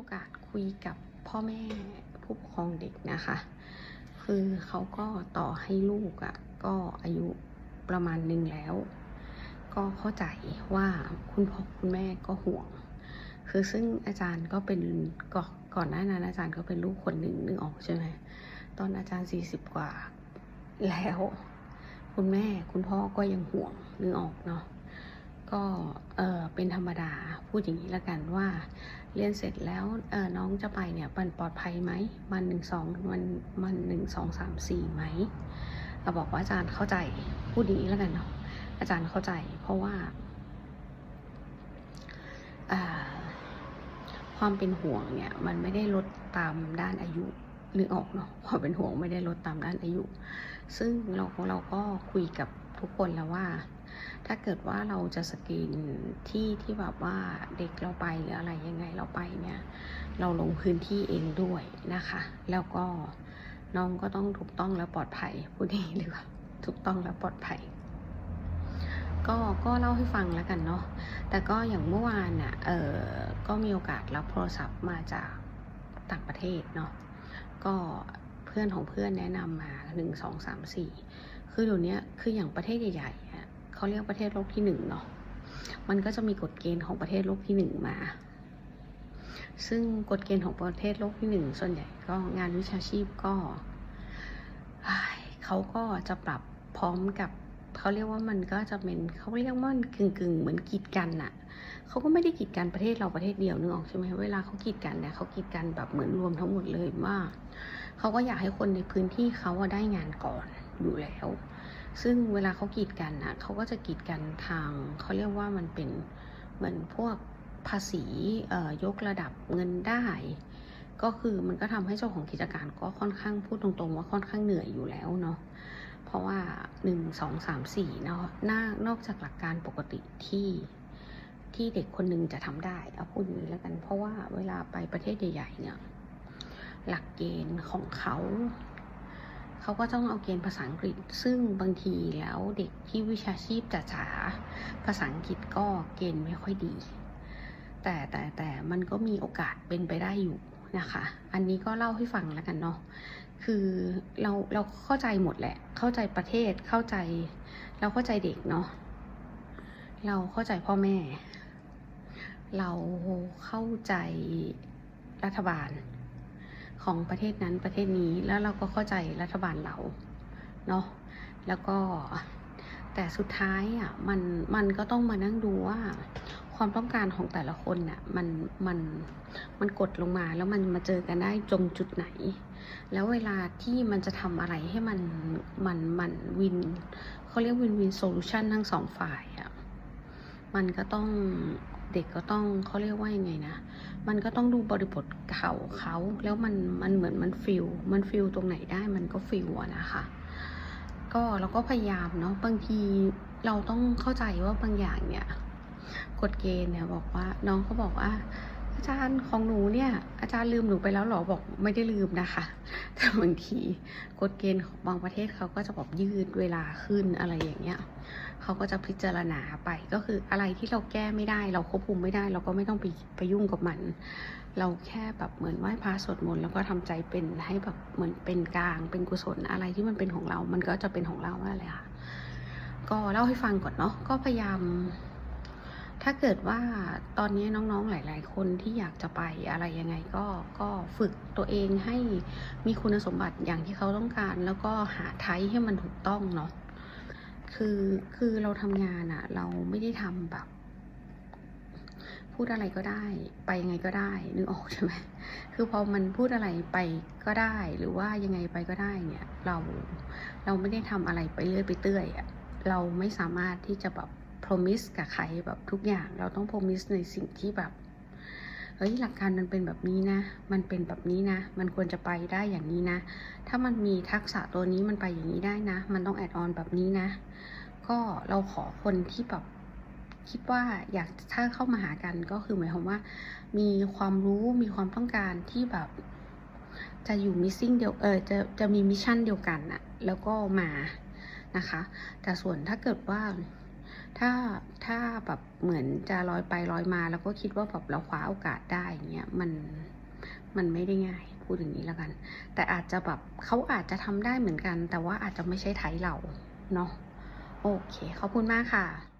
โอกาสคุยกับพ่อแม่ผู้ปกครองเด็กนะคะ คือเขาก็ต่อให้ลูกอะ่ะก็อายุประมาณหนึ่งแล้ว ก็เข้าใจว่าคุณพ่อคุณแม่ก็ห่วง คือซึ่งอาจารย์ก็เป็นก่อนก่อนหน้านั้นอาจารย์ก็เป็นลูกคนหนึ่งนึกออกใช่ไหมตอนอาจารย์สี่สิบกว่าแล้ว คุณแม่คุณพ่อก็ยังห่วงนึกออกเนาะ ก็เออเป็นธรรมดาพูดอย่างนี้ละกันว่า เรียนเสร็จแล้วเออน้องจะไปเนี่ยมันปลอดภัยไหมมันหนึ่งสองมันมันหนึ่งสองสามสี่ไหมเราบอกว่าอาจารย์เข้าใจพูดอย่างนี้ล้วกันเนาะอาจารย์เข้าใจเพราะว่าอ่าความเป็นห่วงเนี่ยมันไม่ได้ลดตามด้านอายุนึกออกเนาะความเป็นห่วงไม่ได้ลดตามด้านอายุ ซึ่งเราเราก็คุยกับทุกคนแล้วว่า ถ้าเกิดว่าเราจะสกรีนที่ที่แบบว่าเด็กเราไปหรืออะไรยังไงเราไปเนี่ย เราลงพื้นที่เองด้วยนะคะ แล้วก็น้องก็ต้องถูกต้องและปลอดภัยพูดอย่างนี้ดีกว่าถูกต้องและปลอดภัย ก็ก็เล่าให้ฟังแล้วกันเนาะแต่ก็อย่างเมื่อวานน่ะเออก็มีโอกาสรับโทรศัพท์มาจากต่างประเทศเนาะก็เพื่อนของเพื่อนแนะนำมาหนึ่งสองสามสี่คือเดี๋ยวนี้คืออย่างประเทศใหญ่ๆ เขาเรียกประเทศโลกที่หนึ่งเนาะมันก็จะมีกฎเกณฑ์ของประเทศโลกที่หนึ่งมา ซึ่งกฎเกณฑ์ของประเทศโลกที่หนึ่งส่วนใหญ่ก็งานวิชาชีพก็เขาก็จะปรับพร้อมกับเขาเรียกว่ามันก็จะเป็นเขาเรียกว่ามันกึ่งกึ่งๆเหมือนกีดกันน่ะเขาก็ไม่ได้กีดกันประเทศเราประเทศเดียวนึกออกใช่ไหมเวลาเขากีดกันเนี่ยเขากีดกันแบบเหมือนรวมทั้งหมดเลยว่าเขาก็อยากให้คนในพื้นที่เขาได้งานก่อนอยู่แล้ว ซึ่งเวลาเขากีดกันน่ะเขาก็จะกีดกันทางเขาเรียกว่ามันเป็นเหมือนพวกภาษีออยกระดับเงินได้ ก็คือมันก็ทำให้เจ้าของกิจการก็ค่อนข้างพูดตรงๆ ว่าค่อนข้างเหนื่อยอยู่แล้วเนาะเพราะว่าหนึ่งสองสามสี่เนาะนานอกจากหลักการปกติที่ที่เด็กคนหนึ่งจะทำได้เอาพูดอย่างนี้แล้วกันเพราะว่าเวลาไปประเทศใหญ่ๆเนี่ยหลักเกณฑ์ของเขา เขาก็ต้องเอาเกณฑ์ภาษาอังกฤษ ซึ่งบางทีแล้วเด็กที่วิชาชีพจ๋าๆภาษาอังกฤษก็เกณฑ์ไม่ค่อยดี แต่แต่แต่มันก็มีโอกาสเป็นไปได้อยู่นะคะ อันนี้ก็เล่าให้ฟังแล้วกันเนาะคือเราเราเข้าใจหมดแหละ เข้าใจประเทศเข้าใจ เราเข้าใจเด็กเนาะเราเข้าใจพ่อแม่ เราเข้าใจรัฐบาล ของประเทศนั้นประเทศนี้แล้วเราก็เข้าใจรัฐบาลเราเนาะแล้วก็แต่สุดท้ายอะมันมันก็ต้องมานั่งดูว่า ความต้องการของแต่ละคนน่ะมันมันมันกดลงมาแล้วมันมาเจอกันได้ตรงจุดไหน แล้วเวลาที่มันจะทำอะไรให้มันมันมันวินเขาเรียกวินวินโซลูชันทั้งสองฝ่ายอะมันก็ต้อง เด็กก็ต้องเขาเรียกว่ายังไงนะ มันก็ต้องดูบริบทเขาเขาแล้วมันมันเหมือนมันฟิลมันฟิลตรงไหนได้มันก็ฟิลอะนะคะ ก็เราก็พยายามเนาะบางทีเราต้องเข้าใจว่าบางอย่างเนี่ยกฎเกณฑ์เนี่ยบอกว่าน้องเขาบอกว่า อาจารย์ของหนูเนี่ย อาจารย์ลืมหนูไปแล้วหรอบอกไม่ได้ลืมนะคะ แต่บางทีกฎเกณฑ์ของบางประเทศเขาก็จะแบบยืดเวลาขึ้นอะไรอย่างเงี้ยเขาก็จะพิจารณาไปก็คืออะไรที่เราแก้ไม่ได้ เราควบคุมไม่ได้ เราก็ไม่ต้องไปไปยุ่งกับมัน เราแค่แบบเหมือนไหว้พระสวดมนต์แล้วก็ทำใจเป็นให้แบบเหมือนเป็นกลางเป็นกุศลอะไรที่มันเป็นของเรา มันก็จะเป็นของเราอะไรค่ะก็เล่าให้ฟังก่อนเนาะก็พยายาม ถ้าเกิดว่าตอนนี้น้องๆหลาย ๆ คนที่อยากจะไปอะไรยังไงก็ก็ฝึกตัวเองให้มีคุณสมบัติอย่างที่เขาต้องการ แล้วก็หาไทยให้มันถูกต้องเนาะคือคือเราทำงานอะเราไม่ได้ทำแบบ พูดอะไรก็ได้ ไปยังไงก็ได้นึกออกใช่ไหมคือพอมันพูดอะไรไปก็ได้ หรือว่ายังไงไปก็ได้เนี่ย เราเราไม่ได้ทำอะไรไปเรื่อยไปเตื้อยอะเราไม่สามารถที่จะแบบ promise กับใครแบบทุกอย่างเราต้อง promise ในสิ่งที่แบบเฮ้ยหลักการมันเป็นแบบนี้นะ มันเป็นแบบนี้นะ มันควรจะไปได้อย่างนี้นะ ถ้ามันมีทักษะตัวนี้มันไปอย่างนี้ได้นะ มันต้องแอดออนแบบนี้นะ ก็เราขอคนที่แบบคิดว่าอยากถ้าเข้ามาหากันก็คือหมายความว่า มีความรู้มีความต้องการที่แบบ จะอยู่มิ s ซิ่งเดียวเออจะจะมีมิชชั่นเดียวกันอะแล้วก็มานะคะ แต่ส่วนถ้าเกิดว่า ถ้าถ้าแบบเหมือนจะลอยไปลอยมา แล้วก็คิดว่าแบบเราคว้าโอกาสได้อย่างเงี้ยมันมันไม่ได้ง่ายพูดอย่างนี้แล้วกัน แต่อาจจะแบบเขาอาจจะทำได้เหมือนกัน แต่ว่าอาจจะไม่ใช่ไทยเราเนาะโอเคขอบคุณมากค่ะ